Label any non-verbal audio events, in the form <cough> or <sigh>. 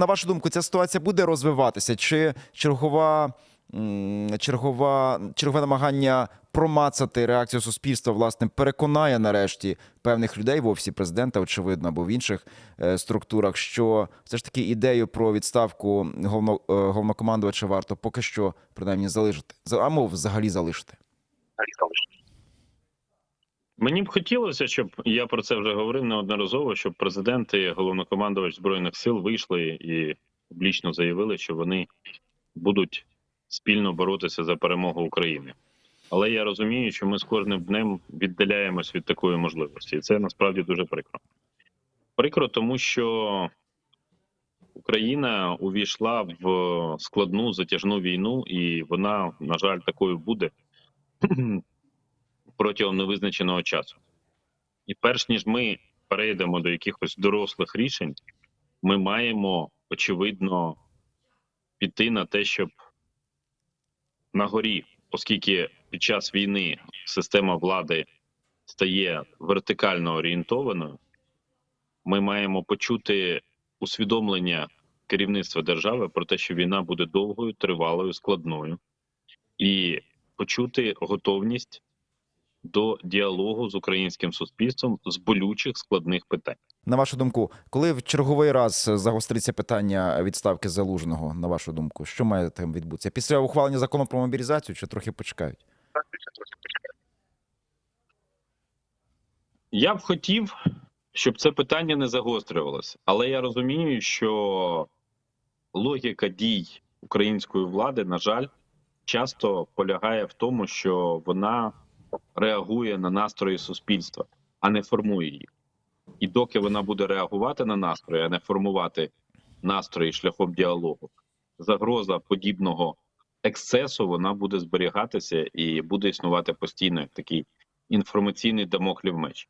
На вашу думку, ця ситуація буде розвиватися? Чи чергова, чергова, чергове намагання промацати реакцію суспільства, власне, переконає нарешті певних людей в офісі президента, очевидно, або в інших е, структурах, що все ж таки ідею про відставку головно, е, головнокомандувача варто поки що принаймні залишити, За- а мов взагалі залишити. Мені б хотілося, щоб я про це вже говорив неодноразово, щоб президент і головнокомандувач збройних сил вийшли і публічно заявили, що вони будуть спільно боротися за перемогу України. Але я розумію, що ми з кожним днем віддаляємось від такої можливості, і це насправді дуже прикро. Прикро, тому що Україна увійшла в складну затяжну війну, і вона, на жаль, такою буде <clears throat> протягом невизначеного часу. І перш ніж ми перейдемо до якихось дорослих рішень, ми маємо очевидно піти на те, щоб на горі, оскільки під час війни система влади стає вертикально орієнтованою, ми маємо почути усвідомлення керівництва держави про те, що війна буде довгою, тривалою, складною, і почути готовність до діалогу з українським суспільством з болючих складних питань. На вашу думку, коли в черговий раз загостриться питання відставки залужного, на вашу думку, що має там відбутися? Після ухвалення закону про мобілізацію чи трохи почекають? Я б хотів, щоб це питання не загострювалося, але я розумію, що логіка дій української влади, на жаль, часто полягає в тому, що вона реагує на настрої суспільства, а не формує їх. І доки вона буде реагувати на настрої, а не формувати настрої шляхом діалогу, загроза подібного ексцесу вона буде зберігатися і буде існувати постійно як такий інформаційний дамоклів меч.